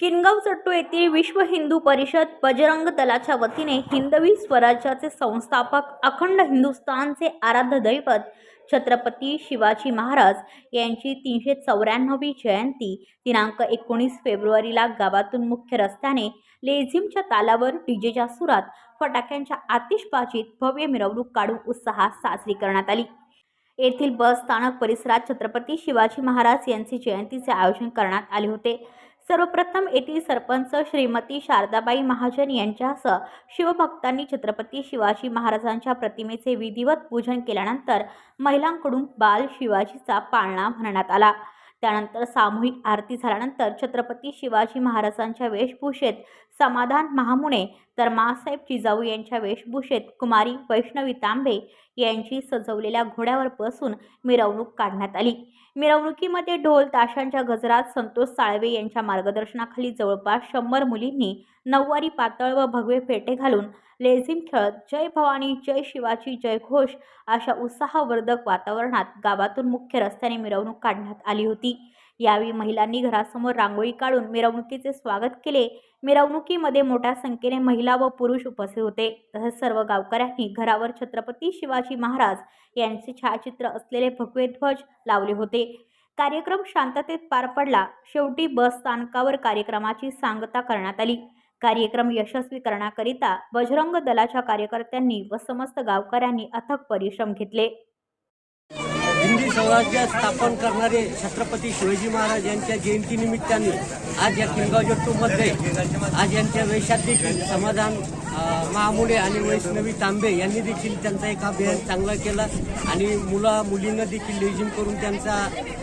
किनगाव चट्टू येथील विश्व हिंदू परिषद बजरंग दलाच्या वतीने हिंदवी स्वराज्याचे संस्थापक अखंड हिंदुस्थानचे आराध्य दैवत छत्रपती शिवाजी महाराज यांची तीनशे चौऱ्याण्णवी जयंती दिनांक एकोणीस फेब्रुवारीला गावातून मुख्य रस्त्याने लेझिमच्या तालावर डीजेच्या सुरात फटाक्यांच्या आतिषबाजीत भव्य मिरवणूक काढून उत्साहात साजरी करण्यात आली. येथील बस स्थानक परिसरात छत्रपती शिवाजी महाराज यांचे जयंतीचे आयोजन करण्यात आले होते. सर्वप्रथम येथील सरपंच श्रीमती शारदाबाई महाजन यांच्यासह शिवभक्तांनी छत्रपती शिवाजी महाराजांच्या प्रतिमेचे विधिवत पूजन केल्यानंतर महिलांकडून बाल शिवाजीचा पाळणा म्हणण्यात आला. त्यानंतर सामूहिक आरती झाल्यानंतर छत्रपती शिवाजी महाराजांच्या वेशभूषेत समाधान महामुने तर मासाहेब जिजाऊ यांच्या वेशभूषेत कुमारी वैष्णवी तांबे यांची सजवलेल्या घोड्यावर बसून मिरवणूक काढण्यात आली. मिरवणुकीमध्ये ढोल ताशांच्या गजरात संतोष साळवे यांच्या मार्गदर्शनाखाली जवळपास शंभर मुलींनी नऊवारी पातळ व भगवे फेटे घालून लेझिम खेळत जय भवानी जय शिवाजी जय घोष अशा उत्साहवर्धक वातावरणात गावातून मुख्य रस्त्याने मिरवणूक काढण्यात आली होती. यावेळी महिलांनी घरासमोर रांगोळी काढून मिरवणुकीचे स्वागत केले. मिरवणुकीमध्ये मोठ्या संख्येने महिला व पुरुष उपस्थित होते. तसेच सर्व गावकऱ्यांनी घरावर छत्रपती शिवाजी महाराज यांचे छायाचित्र असलेले भगवे ध्वज लावले होते. कार्यक्रम शांततेत पार पडला. शेवटी बस स्थानकावर कार्यक्रमाची सांगता करण्यात आली. कार्यक्रम यशस्वी करण्याकरिता बजरंग दलाच्या कार्यकर्त्यांनी व समस्त गावकऱ्यांनी अथक परिश्रम घेतले. हिंदी स्वराज्य स्थापन करणारे छत्रपती शिवाजी महाराज यांच्या जयंतीनिमित्ताने आज या किनगाव जट्टूमध्ये आज यांच्या वेशात देखील समाधान महामुळे आणि वैष्णवी तांबे यांनी देखील त्यांचा एक अभियान चांगला केला आणि मुला मुलींना देखील लेझिम करून त्यांचा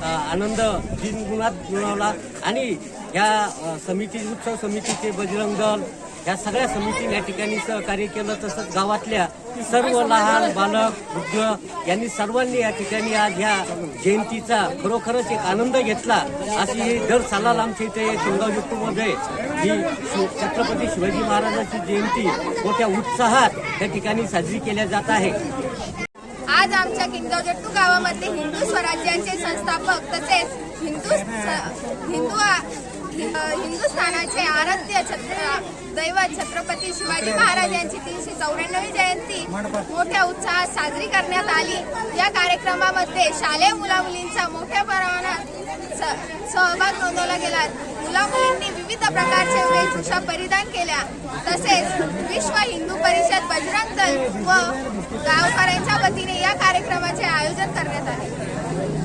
आनंद आनंद दिनगुणात मिळवला. आणि या समिती उत्सव समितीचे बजरंग दल या सगळ्या समितीने या ठिकाणी सहकार्य केलं तसंच गावातल्या सर्व लहान बालक वृद्ध यांनी सर्वांनी या ठिकाणी आज ह्या जयंतीचा खरोखरच एक आनंद घेतला. अशी ही दर सालाला आमच्या इथे किंगाव जुट्टूमध्ये ही छत्रपती शिवाजी महाराजांची जयंती मोठ्या उत्साहात त्या ठिकाणी साजरी केल्या जात आहे. आज आमच्या किंगाव जट्टू गावामध्ये हिंदू स्वराज्याचे संस्थापक तसेच हिंदू हिंदू हिंदुस्थानाचे आराध्य छत्र दैवत छत्रपती शिवाजी महाराज यांची तीनशे चौऱ्याण्णवी जयंती मोठ्या उत्साहात साजरी करण्यात आली. या कार्यक्रमामध्ये शालेय मुलामुलींचा मोठ्या प्रमाणात स- सहभाग नोंदवला गेला. मुलामुलींनी विविध प्रकारचे वेशभूषा परिधान केल्या. तसेच विश्व हिंदू परिषद बजरंग दल व गावकऱ्यांच्या वतीने या कार्यक्रमाचे आयोजन करण्यात आले.